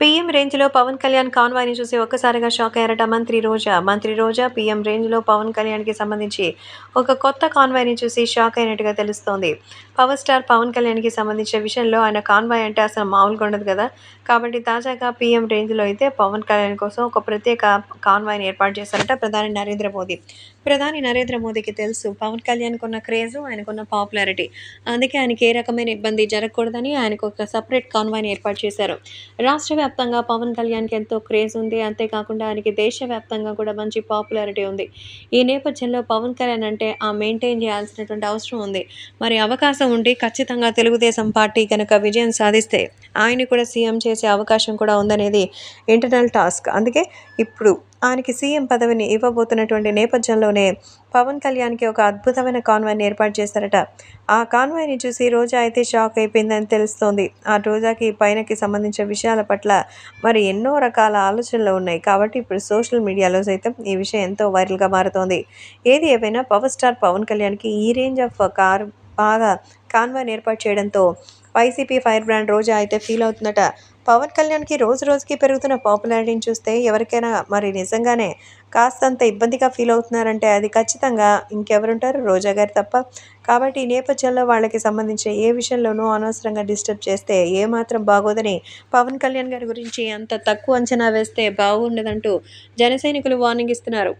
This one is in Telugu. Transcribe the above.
పీఎం రేంజ్లో పవన్ కళ్యాణ్ కాన్వాయ్ని చూసి ఒక్కసారిగా షాక్ అయ్యారట మంత్రి రోజా. మంత్రి రోజా పీఎం రేంజ్లో పవన్ కళ్యాణ్కి సంబంధించి ఒక కొత్త కాన్వాయ్ని చూసి షాక్ అయినట్టుగా తెలుస్తోంది. పవర్ స్టార్ పవన్ కళ్యాణ్కి సంబంధించిన విషయంలో ఆయన కాన్వాయ్ అంటే అసలు మామూలుగా ఉండదు కదా. కాబట్టి తాజాగా పీఎం రేంజ్లో అయితే పవన్ కళ్యాణ్ కోసం ఒక ప్రత్యేక కాన్వాయ్ని ఏర్పాటు చేశారట ప్రధాని నరేంద్ర మోదీ. ప్రధాని నరేంద్ర మోదీకి తెలుసు పవన్ కళ్యాణ్కి ఉన్న క్రేజ్ ఆయనకున్న పాపులారిటీ. అందుకే ఆయనకి ఏ రకమైన ఇబ్బంది జరగకూడదని ఆయనకు ఒక సపరేట్ కాన్వాయ్ని ఏర్పాటు చేశారు. రాష్ట్ర వ్యాప్తంగా పవన్ కళ్యాణ్కి ఎంతో క్రేజ్ ఉంది. అంతేకాకుండా ఆయనకి దేశవ్యాప్తంగా కూడా మంచి పాపులారిటీ ఉంది. ఈ నేపథ్యంలో పవన్ కళ్యాణ్ అంటే ఆ మెయింటైన్ చేయాల్సినటువంటి అవసరం ఉంది. మరి అవకాశం ఉండి ఖచ్చితంగా తెలుగుదేశం పార్టీ కనుక విజయం సాధిస్తే ఆయన కూడా సీఎం చేసే అవకాశం కూడా ఉందనేది ఇంటర్నల్ టాస్క్ అందుకే ఇప్పుడు ఆయనకి సీఎం పదవిని ఇవ్వబోతున్నటువంటి నేపథ్యంలోనే పవన్ కళ్యాణ్కి ఒక అద్భుతమైన కాన్వాయ్ని ఏర్పాటు చేశారట. ఆ కాన్వాయ్ని చూసి రోజా అయితే షాక్ అయిపోయిందని తెలుస్తోంది. ఆ రోజాకి పైనకి సంబంధించిన విషయాల పట్ల మరి ఎన్నో రకాల ఆలోచనలు ఉన్నాయి. కాబట్టి ఇప్పుడు సోషల్ మీడియాలో సైతం ఈ విషయం ఎంతో వైరల్గా మారుతోంది. ఏది ఏమైనా పవర్ స్టార్ పవన్ కళ్యాణ్కి ఈ రేంజ్ ఆఫ్ కార్ బాగా కాన్వాయ్ని ఏర్పాటు చేయడంతో వైసీపీ ఫైర్ బ్రాండ్ రోజా అయితే ఫీల్ అవుతుందట. పవన్ కళ్యాణ్కి రోజు రోజుకి పెరుగుతున్న పాపులారిటీని చూస్తే ఎవరికైనా మరి నిజంగానే కాస్తంత ఇబ్బందిగా ఫీల్ అవుతున్నారంటే అది ఖచ్చితంగా ఇంకెవరుంటారు? రోజా గారు తప్ప. కాబట్టి ఈ నేపథ్యంలో వాళ్ళకి సంబంధించిన ఏ విషయంలోనూ అనవసరంగా డిస్టర్బ్ చేస్తే ఏమాత్రం బాగోదని పవన్ కళ్యాణ్ గారి గురించి అంత తక్కువ అంచనా వేస్తే బాగుండదంటూ జనసైనికులు వార్నింగ్ ఇస్తున్నారు.